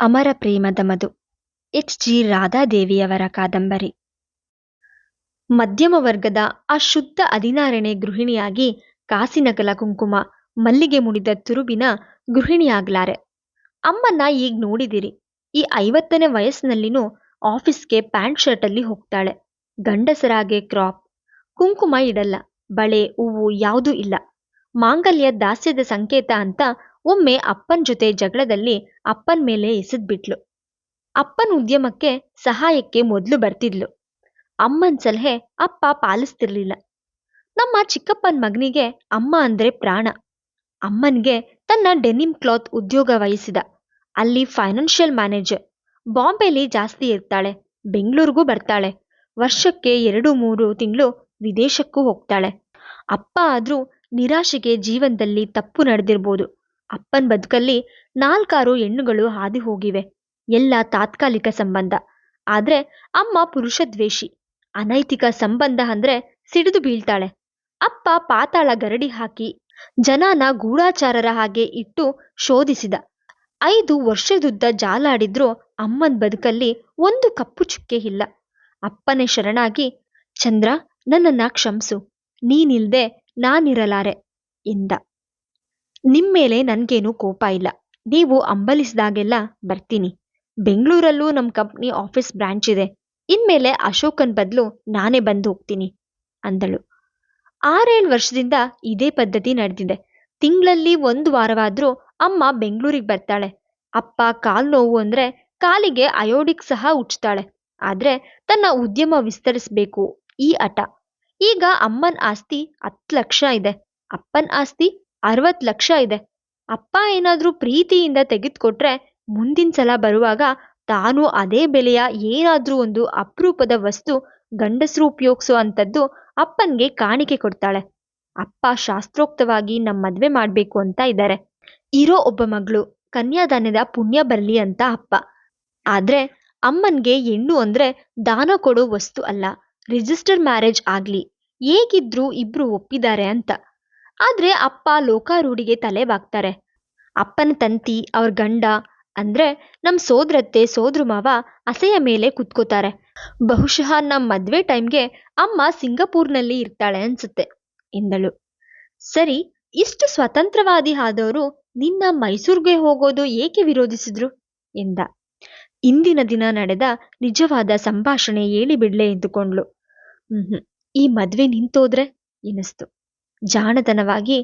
ಅಮರ ಪ್ರೇಮದ ಮಧು. H. G. ರಾಧಾದೇವಿಯವರ ಕಾದಂಬರಿ. ಮಧ್ಯಮ ವರ್ಗದ ಆ ಶುದ್ಧ ಹದಿನಾರನೇ ಗೃಹಿಣಿಯಾಗಿ ಕಾಸಿನಗಲ ಕುಂಕುಮ ಮಲ್ಲಿಗೆ ಮುಡಿದ ತುರುಬಿನ ಗೃಹಿಣಿಯಾಗ್ಲಾರೆ. ಅಮ್ಮನ್ನ ಈಗ ನೋಡಿದಿರಿ. ಈ ಐವತ್ತನೇ ವಯಸ್ಸಿನಲ್ಲಿನೂ ಆಫೀಸ್ಗೆ ಪ್ಯಾಂಟ್ ಶರ್ಟಲ್ಲಿ ಹೋಗ್ತಾಳೆ. ಗಂಡಸರಾಗೆ ಕ್ರಾಪ್. ಕುಂಕುಮ ಇಡಲ್ಲ. ಬಳೆ, ಹೂವು ಯಾವುದೂ ಇಲ್ಲ. ಮಾಂಗಲ್ಯ ದಾಸ್ಯದ ಸಂಕೇತ ಅಂತ ಒಮ್ಮೆ ಅಪ್ಪನ ಜೊತೆ ಜಗಳದಲ್ಲಿ ಅಪ್ಪನ ಮೇಲೆ ಎಸೆದ್ಬಿಟ್ಲು. ಅಪ್ಪನ ಉದ್ಯಮಕ್ಕೆ ಸಹಾಯಕ್ಕೆ ಮೊದಲು ಬರ್ತಿದ್ಲು. ಅಮ್ಮನ ಸಲಹೆ ಅಪ್ಪ ಪಾಲಿಸ್ತಿರ್ಲಿಲ್ಲ. ನಮ್ಮ ಚಿಕ್ಕಪ್ಪನ ಮಗನಿಗೆ ಅಮ್ಮ ಅಂದ್ರೆ ಪ್ರಾಣ. ಅಮ್ಮನ್ಗೆ ತನ್ನ ಡೆನಿಮ್ ಕ್ಲಾತ್ ಉದ್ಯೋಗ ವಹಿಸಿದ. ಅಲ್ಲಿ ಫೈನಾನ್ಷಿಯಲ್ ಮ್ಯಾನೇಜರ್. ಬಾಂಬೆಲಿ ಜಾಸ್ತಿ ಇರ್ತಾಳೆ. ಬೆಂಗಳೂರಿಗೂ ಬರ್ತಾಳೆ. ವರ್ಷಕ್ಕೆ ಎರಡು ಮೂರು ತಿಂಗಳು ವಿದೇಶಕ್ಕೂ ಹೋಗ್ತಾಳೆ. ಅಪ್ಪ ಆದ್ರೂ ನಿರಾಶೆಗೆ ಜೀವನದಲ್ಲಿ ತಪ್ಪು ನಡೆದಿರ್ಬೋದು. ಅಪ್ಪನ ಬದುಕಲ್ಲಿ ನಾಲ್ಕಾರು ಹೆಣ್ಣುಗಳು ಹಾದಿ ಹೋಗಿವೆ ಎಲ್ಲ ತಾತ್ಕಾಲಿಕ ಸಂಬಂಧ. ಆದ್ರೆ ಅಮ್ಮ ಪುರುಷ ದ್ವೇಷಿ. ಅನೈತಿಕ ಸಂಬಂಧ ಅಂದ್ರೆ ಸಿಡಿದು ಬೀಳ್ತಾಳೆ. ಅಪ್ಪ ಪಾತಾಳ ಗರಡಿ ಹಾಕಿ ಜನಾನ ಗೂಢಾಚಾರರ ಹಾಗೆ ಇಟ್ಟು ಶೋಧಿಸಿದ. ಐದು ವರ್ಷದುದ್ದ ಜಾಲಾಡಿದ್ರೂ ಅಮ್ಮನ ಬದುಕಲ್ಲಿ ಒಂದು ಕಪ್ಪು ಚುಕ್ಕೆ ಇಲ್ಲ. ಅಪ್ಪನೇ ಶರಣಾಗಿ, ಚಂದ್ರ, ನನ್ನನ್ನ ಕ್ಷಮಿಸು. ನೀನಿಲ್ದೆ ನಾನಿರಲಾರೆ, ಎಂದ. ನಿಮ್ಮೇಲೆ ನನ್ಗೇನು ಕೋಪ ಇಲ್ಲ. ನೀವು ಅಂಬಲಿಸಿದಾಗೆಲ್ಲ ಬರ್ತೀನಿ. ಬೆಂಗಳೂರಲ್ಲೂ ನಮ್ಮ ಕಂಪ್ನಿ ಆಫೀಸ್ ಬ್ರಾಂಚ್ ಇದೆ. ಇನ್ಮೇಲೆ ಅಶೋಕನ್ ಬದಲು ನಾನೇ ಬಂದು ಹೋಗ್ತೀನಿ, ಅಂದಳು. ಆರೇಳು ವರ್ಷದಿಂದ ಇದೇ ಪದ್ಧತಿ ನಡೆದಿದೆ. ತಿಂಗಳಲ್ಲಿ ಒಂದು ವಾರವಾದ್ರೂ ಅಮ್ಮ ಬೆಂಗಳೂರಿಗೆ ಬರ್ತಾಳೆ. ಅಪ್ಪ ಕಾಲ್ ನೋವು ಅಂದ್ರೆ ಕಾಲಿಗೆ ಅಯೋಡಿಕ್ ಸಹ ಉಚ್ತಾಳೆ. ಆದ್ರೆ ತನ್ನ ಉದ್ಯಮ ವಿಸ್ತರಿಸಬೇಕು, ಈ ಹಠ. ಈಗ ಅಮ್ಮನ ಆಸ್ತಿ ಹತ್ತು ಲಕ್ಷ ಇದೆ. ಅಪ್ಪನ ಆಸ್ತಿ ಅರವತ್ತು ಲಕ್ಷ ಇದೆ. ಅಪ್ಪ ಏನಾದರೂ ಪ್ರೀತಿಯಿಂದ ತೆಗೆದುಕೊಟ್ರೆ ಮುಂದಿನ ಸಲ ಬರುವಾಗ ತಾನು ಅದೇ ಬೆಲೆಯ ಏನಾದರೂ ಒಂದು ಅಪರೂಪದ ವಸ್ತು ಗಂಡಸರು ಉಪಯೋಗಿಸೋ ಅಂಥದ್ದು ಅಪ್ಪನಿಗೆ ಕಾಣಿಕೆ ಕೊಡ್ತಾಳೆ. ಅಪ್ಪ ಶಾಸ್ತ್ರೋಕ್ತವಾಗಿ ನಮ್ಮ ಮದುವೆ ಮಾಡಬೇಕು ಅಂತ ಇದ್ದಾರೆ ಇರೋ ಒಬ್ಬ ಮಗಳು ಕನ್ಯಾದಾನದ ಪುಣ್ಯ ಬರಲಿ ಅಂತ ಅಪ್ಪ. ಆದರೆ ಅಮ್ಮನಿಗೆ ಹೆಣ್ಣು ಅಂದ್ರೆ ದಾನ ಕೊಡೋ ವಸ್ತು ಅಲ್ಲ. ರಿಜಿಸ್ಟರ್ ಮ್ಯಾರೇಜ್ ಆಗಲಿ. ಹೇಗಿದ್ರು ಇಬ್ರು ಒಪ್ಪಿದ್ದಾರೆ ಅಂತ. ಆದ್ರೆ ಅಪ್ಪ ಲೋಕಾರೂಢಿಗೆ ತಲೆ ಬಾಗ್ತಾರೆ ಅಪ್ಪನ ತಂತಿ, ಅವ್ರ ಗಂಡ ಅಂದ್ರೆ ನಮ್ಮ ಸೋದ್ರತ್ತೆ, ಸೋದ್ರ ಮಾವ ಅಸೆಯ ಮೇಲೆ ಕುತ್ಕೋತಾರೆ. ಬಹುಶಃ ನಮ್ಮ ಮದುವೆ ಟೈಮ್ಗೆ ಅಮ್ಮ ಸಿಂಗಪೂರ್ನಲ್ಲಿ ಇರ್ತಾಳೆ ಅನ್ಸುತ್ತೆ, ಎಂದಳು. ಸರಿ, ಇಷ್ಟು ಸ್ವತಂತ್ರವಾದಿ ಆದವರು ನಿನ್ನ ಮೈಸೂರಿಗೆ ಹೋಗೋದು ಏಕೆ ವಿರೋಧಿಸಿದ್ರು? ಎಂದ. ಇಂದಿನ ದಿನ ನಡೆದ ನಿಜವಾದ ಸಂಭಾಷಣೆ ಹೇಳಿಬಿಡ್ಲೆ ಎಂದುಕೊಂಡ್ಳು. ಹ್ಮ್, ಈ ಮದ್ವೆ ನಿಂತೋದ್ರೆ, ಎನಿಸ್ತು. ಜಾಣತನವಾಗಿ,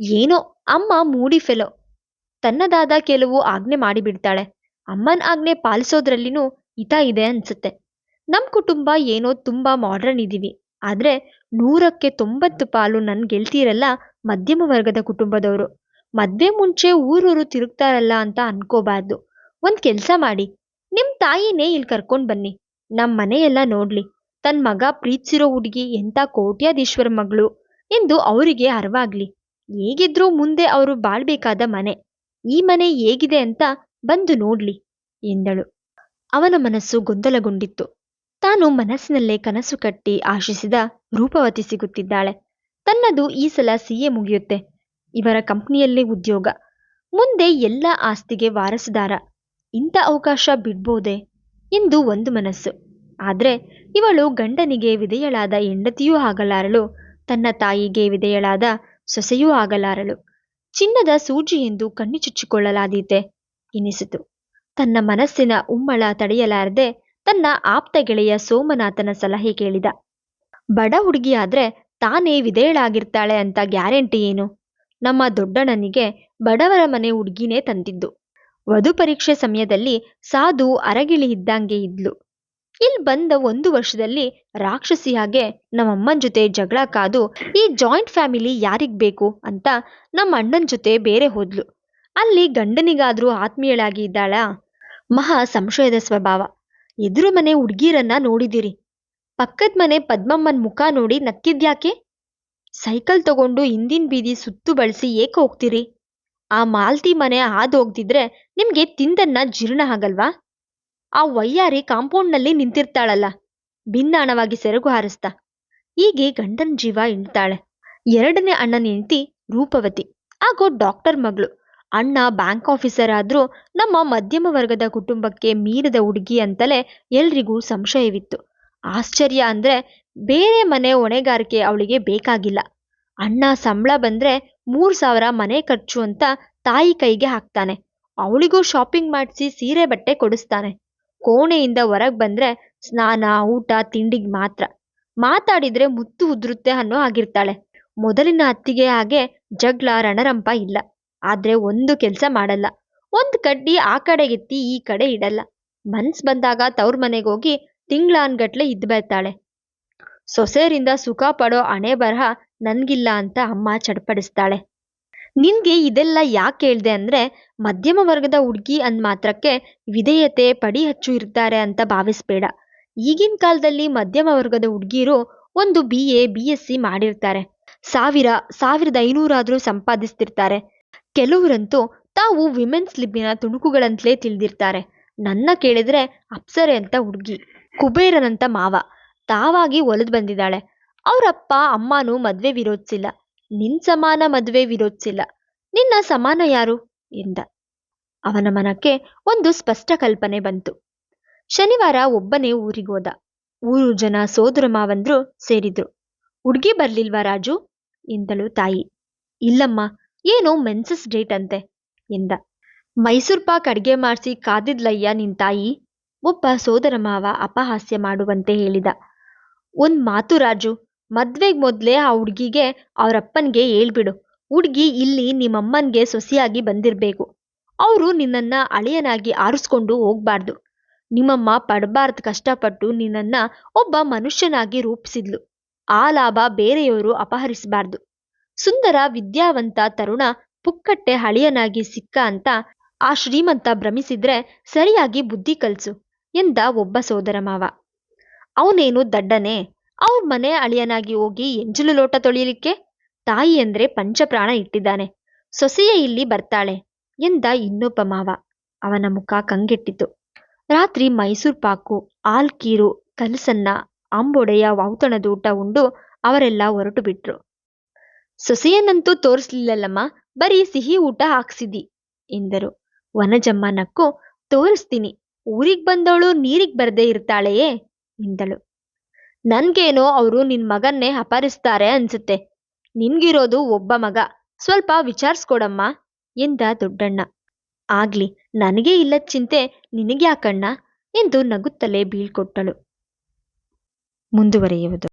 ಏನೋ, ಅಮ್ಮ ಮೂಡಿ ಫೆಲೋ. ತನ್ನದಾದ ಕೆಲವು ಆಜ್ಞೆ ಮಾಡಿಬಿಡ್ತಾಳೆ. ಅಮ್ಮನ ಆಜ್ಞೆ ಪಾಲಿಸೋದ್ರಲ್ಲಿನೂ ಹಿತ ಇದೆ ಅನ್ಸುತ್ತೆ. ನಮ್ ಕುಟುಂಬ ಏನೋ ತುಂಬಾ ಮಾಡ್ರನ್ ಇದ್ದೀವಿ ಆದ್ರೆ ನೂರಕ್ಕೆ ತೊಂಬತ್ತು ಪಾಲು ನನ್ ಗೆಳ್ತೀರಲ್ಲ ಮಧ್ಯಮ ವರ್ಗದ ಕುಟುಂಬದವರು. ಮದ್ವೆ ಮುಂಚೆ ಊರೂರು ತಿರುಗ್ತಾರಲ್ಲ ಅಂತ ಅನ್ಕೋಬಾರ್ದು. ಒಂದ್ ಕೆಲ್ಸ ಮಾಡಿ. ನಿಮ್ ತಾಯಿನೇ ಇಲ್ಲಿ ಕರ್ಕೊಂಡು ಬನ್ನಿ. ನಮ್ಮ ಮನೆಯೆಲ್ಲ ನೋಡ್ಲಿ. ತನ್ ಮಗ ಪ್ರೀತಿಸಿರೋ ಹುಡುಗಿ ಎಂತ ಕೋಟ್ಯಾಧೀಶ್ವರ ಮಗಳು. ಎಂದು ಅವರಿಗೆ ಅರಿವಾಗ್ಲಿ. ಹೇಗಿದ್ರೂ ಮುಂದೆ ಅವರು ಬಾಳ್ಬೇಕಾದ ಮನೆ. ಈ ಮನೆ ಹೇಗಿದೆ ಅಂತ ಬಂದು ನೋಡ್ಲಿ, ಎಂದಳು. ಅವನ ಮನಸ್ಸು ಗೊಂದಲಗೊಂಡಿತ್ತು. ತಾನು ಮನಸ್ಸಿನಲ್ಲೇ ಕನಸು ಕಟ್ಟಿ ಆಶಿಸಿದ ರೂಪವತಿ ಸಿಗುತ್ತಿದ್ದಾಳೆ. ತನ್ನದು ಈ ಸಲ ಸಿಎ ಮುಗಿಯುತ್ತೆ. ಇವರ ಕಂಪ್ನಿಯಲ್ಲೇ ಉದ್ಯೋಗ. ಮುಂದೆ ಎಲ್ಲ ಆಸ್ತಿಗೆ ವಾರಸುದಾರ. ಇಂಥ ಅವಕಾಶ ಬಿಡ್ಬೋದೆ? ಎಂದು ಒಂದು ಮನಸ್ಸು. ಆದ್ರೆ ಇವಳು ಗಂಡನಿಗೆ ವಿಧೇಯಳಾದ ಹೆಂಡತಿಯೂ ಆಗಲಾರಳು. ತನ್ನ ತಾಯಿಗೆ ವಿಧೇಯಳಾದ ಸೊಸೆಯೂ ಆಗಲಾರಳು. ಚಿನ್ನದ ಸೂಜಿ ಎಂದು ಕಣ್ಣಿ ಚುಚ್ಚಿಕೊಳ್ಳಲಾದೀತೆ ಎನಿಸಿತು. ತನ್ನ ಮನಸ್ಸಿನ ಉಮ್ಮಳ ತಡೆಯಲಾರದೆ ತನ್ನ ಆಪ್ತ ಗೆಳೆಯ ಸೋಮನಾಥನ ಸಲಹೆ ಕೇಳಿದ. ಬಡ ಹುಡುಗಿಯಾದ್ರೆ ತಾನೇ ವಿಧೇಯಳಾಗಿರ್ತಾಳೆ ಅಂತ ಗ್ಯಾರಂಟಿ ಏನು? ನಮ್ಮ ದೊಡ್ಡಣ್ಣನಿಗೆ ಬಡವರ ಮನೆ ಹುಡುಗಿನೇ ತಂದಿದ್ದು. ವಧು ಪರೀಕ್ಷೆ ಸಮಯದಲ್ಲಿ ಸಾಧು ಅರಗಿಳಿ ಇದ್ದಂಗೆ ಇದ್ಲು. ಇಲ್ಲಿ ಬಂದ ಒಂದು ವರ್ಷದಲ್ಲಿ ರಾಕ್ಷಸಿಯಾಗೆ ನಮ್ಮಮ್ಮನ ಜೊತೆ ಜಗಳ ಕಾದು ಈ ಜಾಯಿಂಟ್ ಫ್ಯಾಮಿಲಿ ಯಾರಿಗ್ ಬೇಕು ಅಂತ ನಮ್ಮ ಅಣ್ಣನ ಜೊತೆ ಬೇರೆ ಹೋದ್ಲು. ಅಲ್ಲಿ ಗಂಡನಿಗಾದ್ರೂ ಆತ್ಮೀಯಳಾಗಿ ಇದ್ದಾಳ ಮಹಾ ಸಂಶಯದ ಸ್ವಭಾವ. ಎದುರು ಮನೆ ಹುಡ್ಗೀರನ್ನ ನೋಡಿದಿರಿ. ಪಕ್ಕದ ಮನೆ ಪದ್ಮಮ್ಮನ್ ಮುಖ ನೋಡಿ ನಕ್ಕಿದ್ಯಾಕೆ? ಸೈಕಲ್ ತಗೊಂಡು ಹಿಂದಿನ ಬೀದಿ ಸುತ್ತು ಬಳಸಿ ಏಕೆ ಹೋಗ್ತೀರಿ? ಆ ಮಾಲ್ತಿ ಮನೆ ಹಾದು ಹೋಗ್ದಿದ್ರೆ ನಿಮ್ಗೆ ತಿಂದನ್ನ ಜೀರ್ಣ ಆಗಲ್ವಾ? ಆ ವಯ್ಯಾರಿ ಕಾಂಪೌಂಡ್ನಲ್ಲಿ ನಿಂತಿರ್ತಾಳಲ್ಲ. ಭಿನ್ನಾಣವಾಗಿ ಸೆರಗು ಹಾರಿಸ್ತಾ. ಹೀಗೆ ಗಂಡನ ಜೀವ ಇಣ್ತಾಳೆ ಎರಡನೇ ಅಣ್ಣನ ಹೆಂಡತಿ ರೂಪವತಿ, ಹಾಗೂ ಡಾಕ್ಟರ್ ಮಗಳು. ಅಣ್ಣ ಬ್ಯಾಂಕ್ ಆಫೀಸರ್ ಆದರೂ ನಮ್ಮ ಮಧ್ಯಮ ವರ್ಗದ ಕುಟುಂಬಕ್ಕೆ ಮೀರಿದ ಹುಡುಗಿ ಅಂತಲೇ ಎಲ್ರಿಗೂ ಸಂಶಯವಿತ್ತು. ಆಶ್ಚರ್ಯ ಅಂದ್ರೆ ಬೇರೆ ಮನೆ ಹೊಣೆಗಾರಿಕೆ ಅವಳಿಗೆ ಬೇಕಾಗಿಲ್ಲ. ಅಣ್ಣ ಸಂಬಳ ಬಂದ್ರೆ ಮೂರು ಸಾವಿರ ಮನೆ ಖರ್ಚು ಅಂತ ತಾಯಿ ಕೈಗೆ ಹಾಕ್ತಾನೆ. ಅವಳಿಗೂ ಶಾಪಿಂಗ್ ಮಾಡಿಸಿ ಸೀರೆ ಬಟ್ಟೆ ಕೊಡಿಸ್ತಾನೆ. ಕೋಣೆಯಿಂದ ಹೊರಗೆ ಬಂದ್ರೆ ಸ್ನಾನ, ಊಟ, ತಿಂಡಿಗೆ ಮಾತ್ರ. ಮಾತಾಡಿದ್ರೆ ಮುತ್ತು ಉದುರುತ್ತೆ ಅನ್ನೋ ಆಗಿರ್ತಾಳೆ ಮೊದಲಿನ ಅತ್ತಿಗೆ ಹಾಗೆ ಜಗ್ಳ, ರಣರಂಪ ಇಲ್ಲ. ಆದ್ರೆ ಒಂದು ಕೆಲಸ ಮಾಡಲ್ಲ. ಒಂದು ಕಡ್ಡಿ ಆ ಕಡೆಗೆತ್ತಿ ಈ ಕಡೆ ಇಡಲ್ಲ. ಮನ್ಸ್ ಬಂದಾಗ ತವ್ರ ಮನೆಗೆ ಹೋಗಿ ತಿಂಗ್ಳಾನ್ಗಟ್ಲೆ ಇದ್ದು ಬರ್ತಾಳೆ ಸೊಸೆಯರಿಂದ ಸುಖ ಪಡೋ ಹಣೆ ಬರಹ ನನ್ಗಿಲ್ಲ ಅಂತ ಅಮ್ಮ ಚಡ್ಪಡಿಸ್ತಾಳೆ. ನಿನ್ಗೆ ಇದೆಲ್ಲ ಯಾಕೆ ಹೇಳ್ದೆ ಅಂದ್ರೆ, ಮಧ್ಯಮ ವರ್ಗದ ಹುಡ್ಗಿ ಅಂದ್ ಮಾತ್ರಕ್ಕೆ ವಿಧೇಯತೆ ಪಡಿ ಹಚ್ಚು ಇರ್ತಾರೆ ಅಂತ ಭಾವಿಸ್ಬೇಡ. ಈಗಿನ ಕಾಲದಲ್ಲಿ ಮಧ್ಯಮ ವರ್ಗದ ಹುಡ್ಗಿರು ಒಂದು B A B S C ಮಾಡಿರ್ತಾರೆ. ಸಾವಿರ, ಸಾವಿರದ ಐನೂರಾದ್ರೂ ಸಂಪಾದಿಸ್ತಿರ್ತಾರೆ. ಕೆಲವರಂತೂ ತಾವು ವಿಮೆನ್ಸ್ ಲಿಬ್ಬಿನ ತುಣುಕುಗಳಂತಲೇ ತಿಳಿದಿರ್ತಾರೆ. ನನ್ನ ಕೇಳಿದ್ರೆ ಅಪ್ಸರೆ ಅಂತ ಹುಡುಗಿ, ಕುಬೇರನಂತ ಮಾವ ತಾವಾಗಿ ಒಲಿದು ಬಂದಿದ್ದಾಳೆ. ಅವರಪ್ಪ, ಅಮ್ಮನೂ ಮದ್ವೆ ವಿರೋಧಿಸಿಲ್ಲ ನಿನ್ ಸಮಾನ ಮದ್ವೆ ವಿರೋಧಿಸಿಲ್ಲ ನಿನ್ನ ಸಮಾನ ಯಾರು? ಎಂದ. ಅವನ ಮನಕ್ಕೆ ಒಂದು ಸ್ಪಷ್ಟ ಕಲ್ಪನೆ ಬಂತು. ಶನಿವಾರ ಒಬ್ಬನೇ ಊರಿಗೋದ ಊರು ಜನ ಸೋದರ ಮಾವಂದ್ರು ಸೇರಿದ್ರು. ಹುಡ್ಗಿ ಬರ್ಲಿಲ್ವಾ ರಾಜು? ಎಂದಳು ತಾಯಿ. ಇಲ್ಲಮ್ಮ, ಏನೋ ಮೆನ್ಸಸ್ ಡೇಟ್ ಅಂತೆ, ಎಂದ. ಮೈಸೂರ್ ಪಾಕ್ ಅಡ್ಗೆ ಮಾಡಿಸಿ ಕಾದಿದ್ಲಯ್ಯ ನಿನ್ ತಾಯಿ? ಒಬ್ಬ ಸೋದರ ಮಾವ ಅಪಹಾಸ್ಯ ಮಾಡುವಂತೆ ಹೇಳಿದ. ಒಂದ್ ಮಾತು ರಾಜು ಮದ್ವೆಗ್ ಮೊದಲೇ ಆ ಹುಡುಗಿಗೆ ಅವ್ರ ಅಪ್ಪನಿಗೆ ಹೇಳ್ಬಿಡು. ಹುಡುಗಿ ಇಲ್ಲಿ ನಿಮ್ಮಮ್ಮನಿಗೆ ಸೊಸೆಯಾಗಿ ಬಂದಿರಬೇಕು. ಅವರು ನಿನ್ನನ್ನ ಅಳಿಯನಾಗಿ ಆರಿಸ್ಕೊಂಡು ಹೋಗ್ಬಾರ್ದು. ನಿಮ್ಮಮ್ಮ ಪಡಬಾರ್ದು ಕಷ್ಟಪಟ್ಟು ನಿನ್ನನ್ನ ಒಬ್ಬ ಮನುಷ್ಯನಾಗಿ ರೂಪಿಸಿದ್ಲು. ಆ ಲಾಭ ಬೇರೆಯವರು ಅಪಹರಿಸಬಾರ್ದು. ಸುಂದರ, ವಿದ್ಯಾವಂತ ತರುಣ ಪುಕ್ಕಟ್ಟೆ ಹಳಿಯನಾಗಿ ಸಿಕ್ಕ ಅಂತ ಆ ಶ್ರೀಮಂತ ಭ್ರಮಿಸಿದ್ರೆ ಸರಿಯಾಗಿ ಬುದ್ಧಿ ಕಲ್ಸು ಎಂದ ಒಬ್ಬ ಸೋದರ ಮಾವ. ಅವನೇನು ದಡ್ಡನೆ? ಅವ್ರ ಮನೆ ಅಳಿಯನಾಗಿ ಹೋಗಿ ಎಂಜಲು ಲೋಟ ತೊಳಿಲಿಕ್ಕೆ ತಾಯಿ ಅಂದ್ರೆ ಪಂಚಪ್ರಾಣ ಇಟ್ಟಿದ್ದಾನೆ. ಸೊಸೆಯೇ ಇಲ್ಲಿ ಬರ್ತಾಳೆ ಎಂದ ಇನ್ನೊಬ್ಬ ಮಾವ. ಅವನ ಮುಖ ಕಂಗೆಟ್ಟಿತು ರಾತ್ರಿ ಮೈಸೂರ್ ಪಾಕು ಆಲ್ಕೀರು ಕಲಸನ್ನ ಅಂಬೊಡೆಯ ಔತಣದೂಟ ಉಂಡು ಅವರೆಲ್ಲ ಹೊರಟು ಬಿಟ್ರು. ಸೊಸೆಯನ್ನಂತೂ ತೋರಿಸ್ಲಿಲ್ಲಲ್ಲಮ್ಮ, ಬರೀ ಸಿಹಿ ಊಟ ಹಾಕ್ಸಿದಿ ಎಂದರು. ವನಜಮ್ಮ ನಕ್ಕು ತೋರಿಸ್ತೀನಿ, ಊರಿಗ್ ಬಂದವಳು ನೀರಿಗ್ ಬರದೇ ಇರ್ತಾಳೆಯೇ ಎಂದಳು. ನನ್ಗೇನೋ ಅವರು ನಿನ್ ಮಗನ್ನೇ ಅಪಹರಿಸ್ತಾರೆ ಅನ್ಸುತ್ತೆ. ನಿನ್ಗಿರೋದು ಒಬ್ಬ ಮಗ. ಸ್ವಲ್ಪ ವಿಚಾರಿಸ್ಕೊಡಮ್ಮ ಎಂದ ದೊಡ್ಡಣ್ಣ. ಆಗ್ಲಿ, ನನಗೇ ಇಲ್ಲದ ಚಿಂತೆ ನಿನಗ್ಯಾಕಣ್ಣ ಎಂದು ನಗುತ್ತಲೇ ಬೀಳ್ಕೊಟ್ಟಳು. ಮುಂದುವರಿಯುವುದು.